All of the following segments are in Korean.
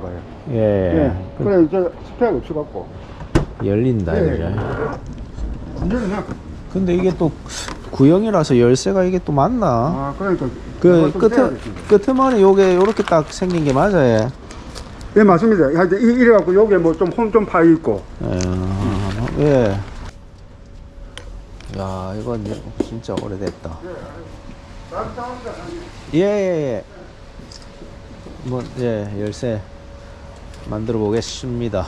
봐요. 예. 예. 그 그래 이제 스펙 없어갖고. 열린다, 예. 그죠? 문제는 나. 근데 이게 또 구형이라서 열쇠가 이게 또 맞나? 아 그러니까. 그 끝에. 끝에만에 요게 요렇게 딱 생긴 게 맞아요. 예 맞습니다. 하여튼 이- 이래갖고 여기에 뭐좀 홈 좀파 있고. 예. 예. 야, 이건 진짜 오래됐다. 예, 예, 예. 뭐, 예, 열쇠 만들어 보겠습니다.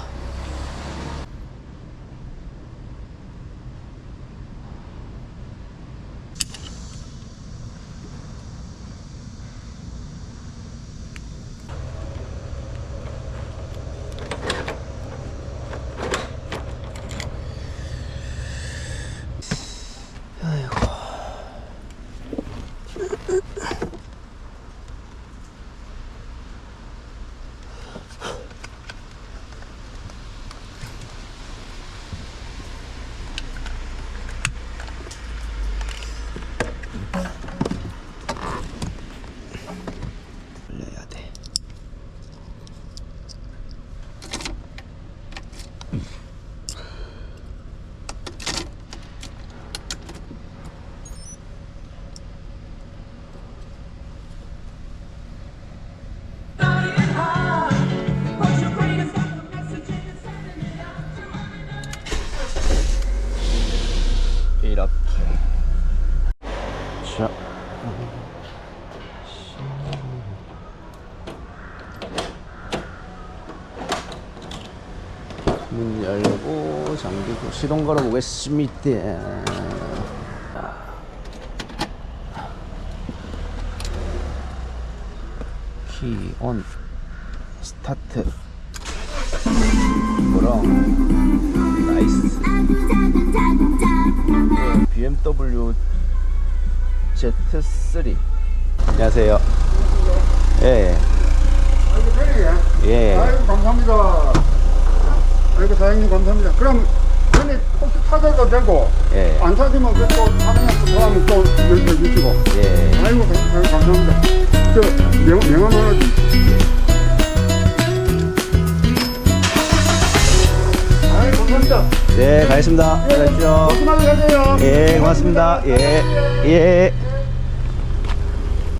이렇게. 자. 문 열고 잠기고 시동 걸어 보겠습니다. 키온 스타트 그럼 BMW Z3 안녕하세요 예 아이고 편리해. 예. 아이고 감사합니다. 아이고 사장님 감사합니다. 그럼 전에 혹시 찾아도 되고 예. 안 찾으면 그또 사장님 또 사람은 또 연락 주시고. 예. 아이고 감- 아이고, 감사합니다. 저 명, 명함 하 네, 가겠습니다. 예, 가십시오. 조심하게 가세요. 예, 고맙습니다. 예, 예.